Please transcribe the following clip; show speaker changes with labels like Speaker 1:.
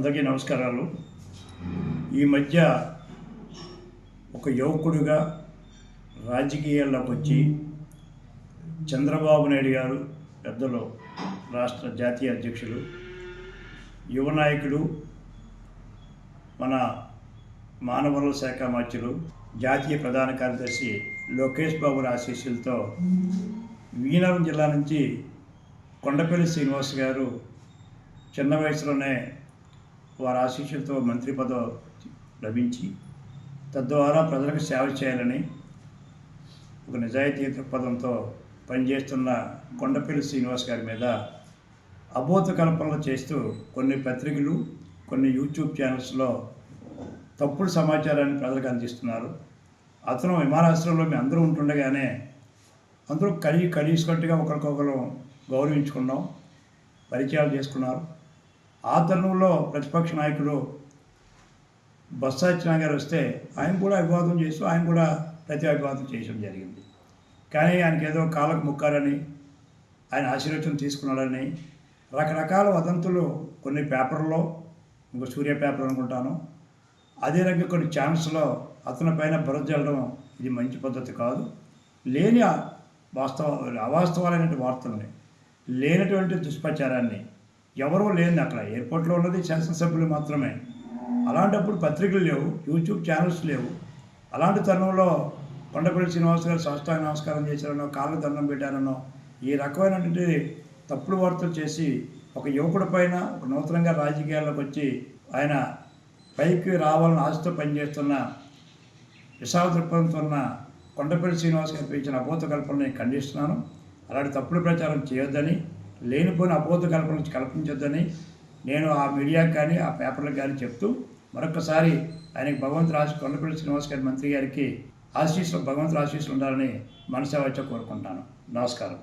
Speaker 1: అందరికీ నమస్కారాలు. ఈ మధ్య ఒక యువకుడిగా రాజకీయాల్లోకి వచ్చి చంద్రబాబు నాయుడు గారు పెద్దలు రాష్ట్ర జాతీయ అధ్యక్షులు యువ నాయకుడు మన మానవ శాఖ మంత్రులు జాతీయ ప్రధాన కార్యదర్శి లోకేష్ బాబు ఆశీస్సులతో విజయనగరం జిల్లా నుంచి కొండపల్లి శ్రీనివాస్ గారు చిన్న వయసులోనే వారి ఆశీస్సులతో మంత్రి పదవి లభించి తద్వారా ప్రజలకు సేవ చేయాలని ఒక నిజాయితీ దృక్పథంతో పనిచేస్తున్న కొండపల్లి శ్రీనివాస్ గారి మీద అబోధ కల్పనలు చేస్తూ కొన్ని పత్రికలు కొన్ని యూట్యూబ్ ఛానల్స్లో తప్పుడు సమాచారాన్ని ప్రజలకు అందిస్తున్నారు. అతను విమానాశ్రయంలో మేము అందరూ ఉంటుండగానే అందరూ కలిగి కలిసికట్టుగా ఒకరికొకరు గౌరవించుకున్నాం పరిచయాలు చేసుకున్నారు. ఆ తరుణంలో ప్రతిపక్ష నాయకుడు బొత్స గారు వస్తే ఆయన కూడా అభివాదం చేస్తూ ఆయన కూడా ప్రతి అభివాదం చేయడం జరిగింది. కానీ ఆయనకి ఏదో కాలకు ముక్కారని ఆయన ఆశీర్వచనం తీసుకున్నాడని రకరకాల వదంతులు కొన్ని పేపర్లో ఇంకో సూర్య పేపర్ అనుకుంటాను. అదే రకంగా కొన్ని ఛానల్స్లో అతని పైన బురద జల్లడం ఇది మంచి పద్ధతి కాదు. లేని ఆ వాస్తవ అవాస్తవాలైనటువంటి వార్తల్ని లేనటువంటి దుష్ప్రచారాన్ని ఎవరూ లేని అక్కడ. ఎయిర్పోర్ట్లో ఉన్నది శాసనసభ్యులు మాత్రమే. అలాంటప్పుడు పత్రికలు లేవు యూట్యూబ్ ఛానల్స్ లేవు. అలాంటి తరుణంలో కొండపల్లి శ్రీనివాస్ గారు సాష్టాంగ నమస్కారం చేశారనో కాళ్ళ దండం పెట్టారనో ఈ రకమైనటువంటి తప్పుడు వార్తలు చేసి ఒక యువకుడి పైన ఒక నూతనంగా రాజకీయాల్లోకి వచ్చి ఆయన పైకి రావాలని ఆశతో పనిచేస్తున్న విశాఖ దృక్పథంతో ఉన్న కొండపల్లి శ్రీనివాస్ గారు ఇచ్చిన అబోధ కల్పనని ఖండిస్తున్నాను. అలాంటి తప్పుడు ప్రచారం చేయొద్దని లేనిపోయిన అబోధ కల్పన కల్పించొద్దని నేను ఆ మీడియాకి కానీ ఆ పేపర్లకు కానీ చెప్తూ మరొకసారి ఆయనకి భగవంతుడు ఆశ కొండపల్లి శ్రీనివాస్ గారి మంత్రి గారికి ఆశీస్సులు భగవంతుడు ఆశీస్సులు ఉండాలని మనసావచ్చ కోరుకుంటాను నమస్కారం.